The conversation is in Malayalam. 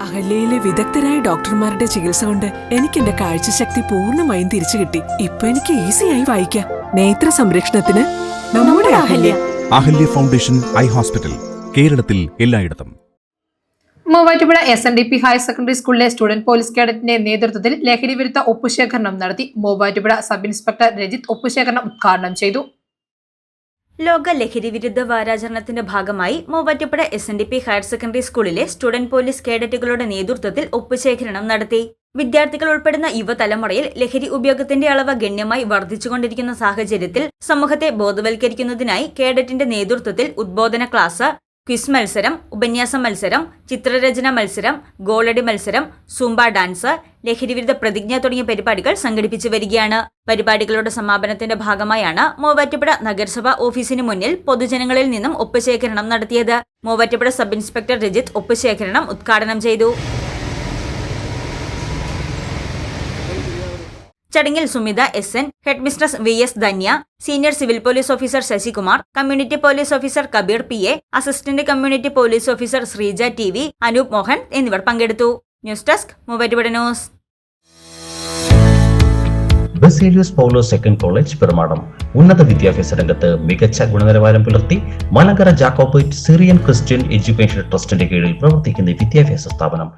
അഹല്യയിലെ വിദഗ്ധരായ ഡോക്ടർമാരുടെ ചികിത്സ കൊണ്ട് എനിക്ക് എന്റെ കാഴ്ചശക്തി പൂർണമായും തിരിച്ചു കിട്ടി. ഇപ്പൊ എനിക്ക് ഈസിയായി വായിക്കാം. നേത്ര സംരക്ഷണത്തിന് നമ്മുടെ Ahalya. Ahalya foundation eye hospital കേരളത്തിൽ എല്ലായിടത്തും. Muvattupuzha S N D P higher secondary സ്കൂളിലെ സ്റ്റുഡന്റ് പോലീസ് കേഡറ്റിന്റെ നേതൃത്വത്തിൽ ലഹരി വിരുദ്ധ ഒപ്പുശേഖരണം നടത്തി. മൂവാറ്റുപുഴ സബ് ഇൻസ്പെക്ടർ രജിത് ഒപ്പുശേഖരണം ഉദ്ഘാടനം ചെയ്തു. ലോക ലഹരി വിരുദ്ധ വാരാചരണത്തിന്റെ ഭാഗമായി Muvattupuzha S N D P higher secondary സ്കൂളിലെ സ്റ്റുഡന്റ് പോലീസ് കേഡറ്റുകളുടെ നേതൃത്വത്തിൽ ഒപ്പുശേഖരണം നടത്തി. വിദ്യാർത്ഥികൾ ഉൾപ്പെടുന്ന യുവതലമുറയിൽ ലഹരി ഉപയോഗത്തിന്റെ അളവ് ഗണ്യമായി വർദ്ധിച്ചുകൊണ്ടിരിക്കുന്ന സാഹചര്യത്തിൽ സമൂഹത്തെ ബോധവൽക്കരിക്കുന്നതിനായി കേഡറ്റിന്റെ നേതൃത്വത്തിൽ ഉദ്ബോധന ക്ലാസ് ക്വിസ് മത്സരം ഉപന്യാസ മത്സരം ചിത്രരചന മത്സരം ഗോളടി മത്സരം സൂംബ ഡാൻസ് ലഹരിവിരുദ്ധ പ്രതിജ്ഞ തുടങ്ങിയ പരിപാടികൾ സംഘടിപ്പിച്ചു വരികയാണ്. പരിപാടികളുടെ സമാപനത്തിന്റെ ഭാഗമായാണ് മൂവാറ്റുപുഴ നഗരസഭ ഓഫീസിന് മുന്നിൽ പൊതുജനങ്ങളിൽ നിന്നും ഒപ്പുശേഖരണം നടത്തിയത്. മൂവാറ്റുപുഴ സബ് ഇൻസ്പെക്ടർ രജിത് ഒപ്പുശേഖരണം ഉദ്ഘാടനം ചെയ്തു. ചടങ്ങിൽ Sumitha S N head mistress V S Dhanya senior civil police officer Sasikumar community police officer Kabeer P A assistant community police officer Sreeja T V Anoop Mohan എന്നിവർ പങ്കെടുത്തു. News desk Muvattupuzha news. Baselios Paulose second college Perumadom. ഉന്നത വിദ്യാഭ്യാസ രംഗത്ത് മികച്ച ഗുണനിലവാരം പുലർത്തി Malankara Jacobite Syrian Christian education ട്രസ്റ്റിന്റെ കീഴിൽ പ്രവർത്തിക്കുന്ന വിദ്യാഭ്യാസ സ്ഥാപനം.